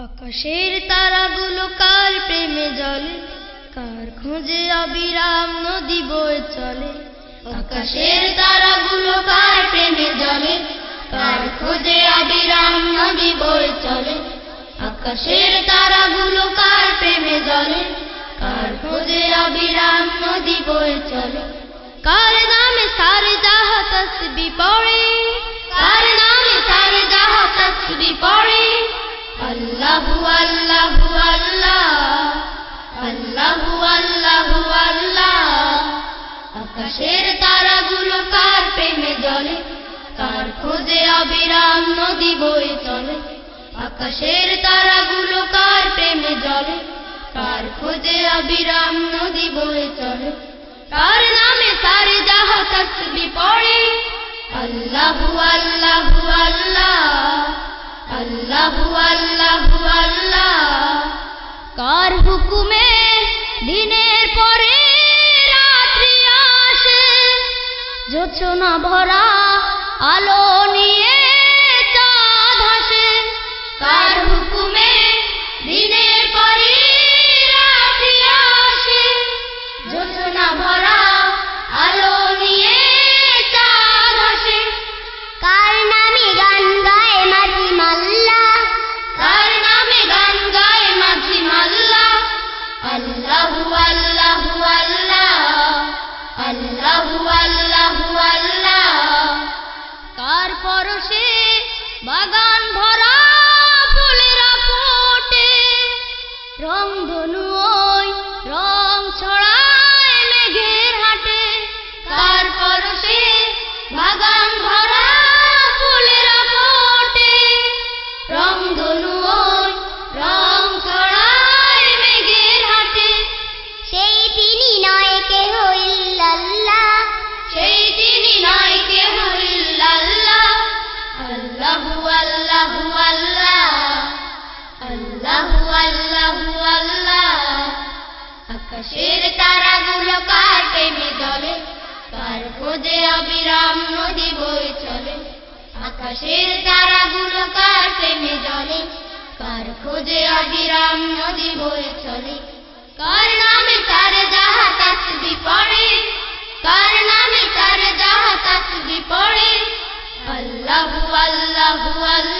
আকাশের তারাগুলো কার প্রেমে জলে? কার খোঁজে অবিরাম নদী বয়ে চলে? আকাশের তারাগুলো কার প্রেমে জলে? কার খোঁজে অবিরাম নদী বয়ে চলে? আকাশের তারাগুলো কার প্রেমে জলে? কার খোঁজে অবিরাম নদী বয়ে চলে? কার নামে সারে তসবি আল্লাহু আল্লাহু, আল্লাহ আল্লাহু আকাশের তারাগুলো কার প্রেমে জলে, কার খোঁজে অবিরাম নদী বয়ে চলে। আকাশের তারাগুলো কার প্রেমে জলে, কার খোঁজে অবিরাম নদী বয়ে চলে। কার নামে সারে যাহা তসবি কার হুকুমে দিনের পরে রাত্রি আসে? জোছনা ভরা আলো নিয়ে চাঁদ হাসে দিনের পরে রাত্রি আসে? জোছনা ভরা বাগান ভরা ফুলেরা ফোটে। রং ধনু ওই রং ছড়ায় মেঘের হাটে। কার পরশে বাগান আল্লাহু আল্লাহু, আল্লাহ। আকাশের তারাগুলো কাটে বিদলে তার খোঁজে অবিরাম নদী বয়ে চলে। আকাশের তারাগুলো কাটে জলে কার খোঁজে অবিরাম নদী বয়ে চলে। কার নামে তার যাহা তাসবি পড়ে, কার নামে তার যাহা তাসবি পড়ে, আল্লাহু আল্লাহু, আল্লাহ।